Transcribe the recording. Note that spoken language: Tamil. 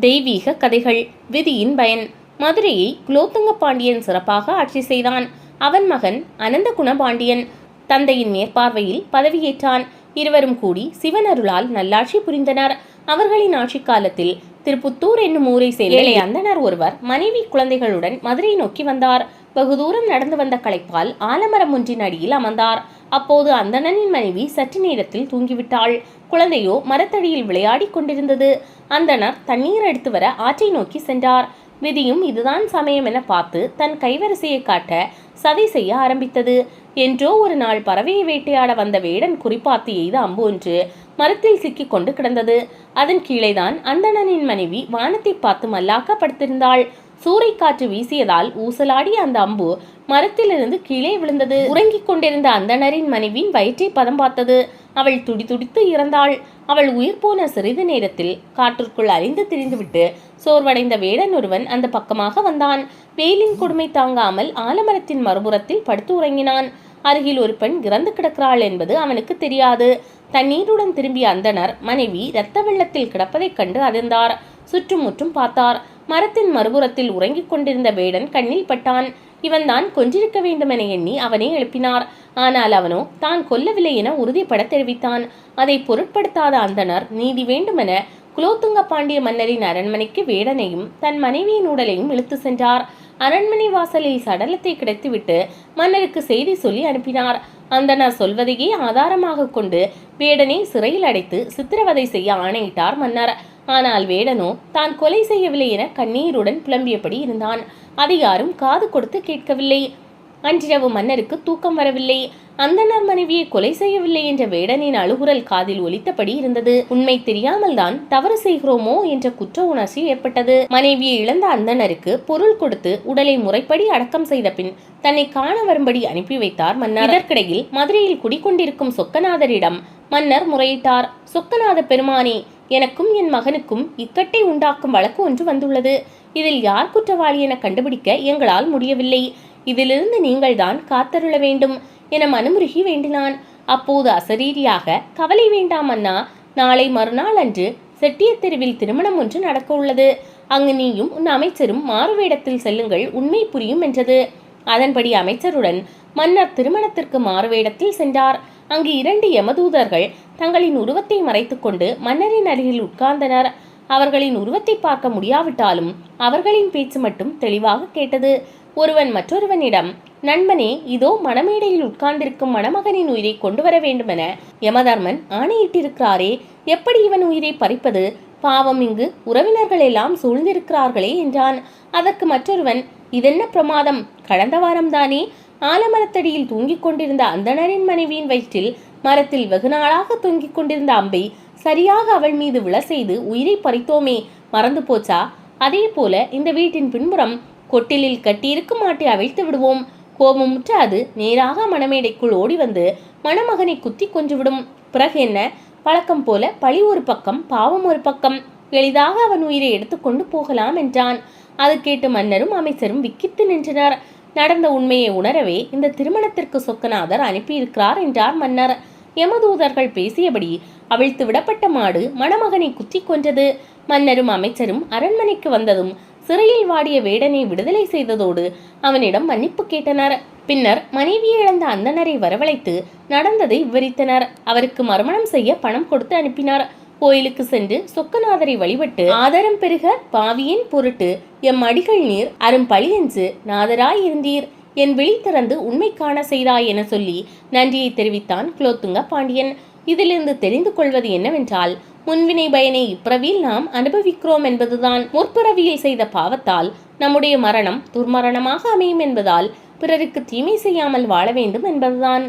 தெய்வீக கதைகள் விதியின் பயன். மதுரையை குலோத்துங்க பாண்டியன் சிறப்பாக ஆட்சி செய்தான். அவன் மகன் அனந்த குணபாண்டியன் தந்தையின் மேற்பார்வையில் பதவியேற்றான். இருவரும் கூடி சிவனருளால் நல்லாட்சி புரிந்தனர். அவர்களின் ஆட்சி காலத்தில் திருப்புத்தூர் என்னும் ஊரை சேர்ந்த ஏழை. அந்தணர் ஒருவர் மனைவி குழந்தைகளுடன் மதுரை நோக்கி வந்தார். வெகு தூரம் நடந்து வந்த களைப்பால் ஆலமரம் ஒன்றின் அடியில் அமர்ந்தார். அப்போது அந்தணனின் மனைவி சற்று நேரத்தில் தூங்கிவிட்டாள். குழந்தையோ மரத்தடியில் விளையாடிக் கொண்டிருந்தது. அந்தணர் தண்ணீர் எடுத்து வர ஆற்றை நோக்கி சென்றார். விதியும் இதுதான் சமயம் என பார்த்து தன் கைவரிசையை காட்ட சதி செய்ய ஆரம்பித்தது. என்றோ ஒரு நாள் பறவையை வேட்டையாட வந்த வேடன் குறிப்பாத்து எய்த அம்பு ஒன்று மரத்தில் சிக்கிக் கொண்டு கிடந்தது. அதன் கீழேதான் அந்தணனின் மனைவி வானத்தை பார்த்து மல்லாக்க படுத்திருந்தாள் சூறை காற்று வீசியதால் ஊசலாடிய அந்த அம்பு மரத்திலிருந்து கீழே விழுந்தது. உறங்கிக் கொண்டிருந்த அந்தணரின் மனைவியின் வயிற்றை பதம் பார்த்தது. அவள் துடி துடித்து இறந்தாள். அவள் உயிர் போன சிறிது நேரத்தில் காற்றுக்குள் அழிந்து திரிந்துவிட்டு சோர்வடைந்த வேடன் ஒருவன் அந்த பக்கமாக வந்தான். வெயிலின் கொடுமை தாங்காமல் ஆலமரத்தின் மறுபுறத்தில் படுத்து உறங்கினான். அருகில் ஒரு பெண் இறந்து கிடக்கிறாள் என்பது அவனுக்கு தெரியாது. தண்ணீருடன் திரும்பிய அந்தணர் மனைவி இரத்த வெள்ளத்தில் கிடப்பதைக் கண்டு அதிர்ந்தார். சுற்றுமுற்றும் பார்த்தார். மரத்தின் மறுபுறத்தில் உறங்கிக் கொண்டிருந்த வேடன் கண்ணில் பட்டான். இவன்தான் கொஞ்சிருக்க வேண்டுமென எண்ணி அவனை எழுப்பினார். ஆனால் அவனோ தான் கொல்லவில்லை என உறுதிப்பட தெரிவித்தான். அதை பொருட்படுத்தாத அந்தணர் நீதி வேண்டுமென குலோத்துங்க பாண்டிய மன்னரின் அரண்மனைக்கு வேடனையும் தன் மனைவியின் உடலையும் இழுத்து சென்றார். அரண்மனை வாசலில் சடலத்தை கிடைத்துவிட்டு மன்னருக்கு செய்தி சொல்லி அனுப்பினார். அந்தனர் சொல்வதையே ஆதாரமாக கொண்டு வேடனை சிறையில் அடைத்து சித்திரவதை செய்ய ஆணையிட்டார் மன்னர். ஆனால் வேடனோ தான் கொலை செய்யவில்லை என கண்ணீருடன் புலம்பியபடி இருந்தான். அதை யாரும் காது கொடுத்து கேட்கவில்லை. அன்றிரவு மன்னருக்கு தூக்கம் வரவில்லை. அந்தனர் மனைவியை கொலை செய்யவில்லை என்ற வேடனின் அழுகுரல் காதில் ஒலித்தபடி இருந்தது. உண்மை தெரியாமல் தான் தவறு செய்கிறோமோ என்ற குற்ற உணர்ச்சி ஏற்பட்டது. மனைவியை இழந்த அந்தனருக்கு பொருள் கொடுத்து உடலை முறைப்படி அடக்கம் செய்த பின் தன்னை காண வரும்படி அனுப்பி வைத்தார் மன்னர். இதற்கிடையில் மதுரையில் குடிக்கொண்டிருக்கும் சொக்கநாதரிடம் மன்னர் முறையிட்டார். சொக்கநாத பெருமானே எனக்கும் என் மகனுக்கும் இக்கட்டை உண்டாக்கும் வழக்கு ஒன்று வந்துள்ளது. இதில் யார் குற்றவாளி என கண்டுபிடிக்க எங்களால் முடியவில்லை. இதிலிருந்து நீங்கள்தான் காத்தருள வேண்டும் என மனுமுருகி வேண்டினான். அப்போது அசரீரியாக கவலை வேண்டாம் அண்ணா நாளை மறுநாள் அன்று செட்டியத் தெருவில் திருமணம் ஒன்று நடக்க உள்ளது. அங்கு நீயும் உன் அமைச்சரும் மாறுவேடத்தில் செல்லுங்கள் உண்மை புரியும் என்றது. அதன்படி அமைச்சருடன் மன்னர் திருமணத்திற்கு மாறுவேடத்தில் சென்றார். அங்கு இரண்டு யமதூதர்கள் தங்களின் உருவத்தை மறைத்துக்கொண்டு மன்னரின் அருகில் உட்கார்ந்தனர். அவர்களின் உருவத்தை பார்க்க முடியாவிட்டாலும் அவர்களின் பேச்சு மட்டும் தெளிவாக கேட்டது. ஒருவன் மற்றொருவனிடம் நண்பனே இதோ மணமேடையில் உட்கார்ந்திருக்கும் மணமகனின் உயிரை கொண்டு வர வேண்டுமென யமதர்மன் ஆணையிட்டிருக்கிறாரே எப்படி இவன் உயிரை பறிப்பது? பாவம் இங்கு உறவினர்கள் எல்லாம் சூழ்ந்திருக்கிறார்களே என்றான். அதற்கு மற்றொருவன் இதென்ன பிரமாதம்? கடந்த வாரம்தானே ஆலமரத்தடியில் தூங்கிக் கொண்டிருந்த அந்தணரின் மனைவியின் வயிற்றில் மரத்தில் வெகு நாளாக தொங்கிக் கொண்டிருந்த அம்பை சரியாக அவள் மீது விழ செய்து உயிரை பறித்தோமே மறந்து போச்சா? அதே போல இந்த வீட்டின் பின்புறம் கொட்டிலில் கட்டியிருக்கும் மாட்டை அவிழ்த்து விடுவோம். கோபமுற்ற அது நேராக மணமேடைக்குள் ஓடி வந்து மணமகனை குத்தி கொன்றுவிடும். பிறகு என்ன? பழக்கம் போல பழி ஒரு பக்கம் பாவம் ஒரு பக்கம். எளிதாக அவன் உயிரை எடுத்துக்கொண்டு போகலாம் என்றான். அது கேட்டு மன்னரும் அமைச்சரும் விக்கித்து நின்றனர். நடந்த உண்மையை உணரவே இந்த திருமணத்திற்கு சொக்கநாதர் அனுப்பியிருக்கிறார் என்றார் மன்னர். யமதூதர்கள் பேசியபடி அவிழ்த்து விடப்பட்ட மாடு மணமகனை குத்தி கொன்றது. மன்னரும் அமைச்சரும் அரண்மனைக்கு வந்ததும் சிறையில் வாடிய வேடனை விடுதலை செய்ததோடு அவனிடம் மன்னிப்பு கேட்டனர். பின்னர் மனைவியை இழந்த அந்தனரை வரவழைத்து நடந்ததை விவரித்தனர். அவருக்கு மறுமணம் செய்ய பணம் கொடுத்து அனுப்பினார். கோயிலுக்கு சென்று சொக்கநாதரை வழிபட்டு ஆதரம் பெருக பாவியின் பொருட்டு எம் அடிகள் நீர் அரும் பழியென்று நாதராய் இருந்தீர். என் விழி திறந்து உண்மை காண செய்தாய் என சொல்லி நன்றியை தெரிவித்தான் குலோத்துங்க பாண்டியன். இதிலிருந்து தெரிந்து கொள்வது என்னவென்றால் முன்வினை பயனை இப்பிறவியில் நாம் அனுபவிக்கிறோம் என்பதுதான் முற்பிறவியில் செய்த பாவத்தால் நம்முடைய மரணம் துர்மரணமாக அமையும் என்பதால் பிறருக்கு தீமை செய்யாமல் வாழ வேண்டும் என்பதுதான்.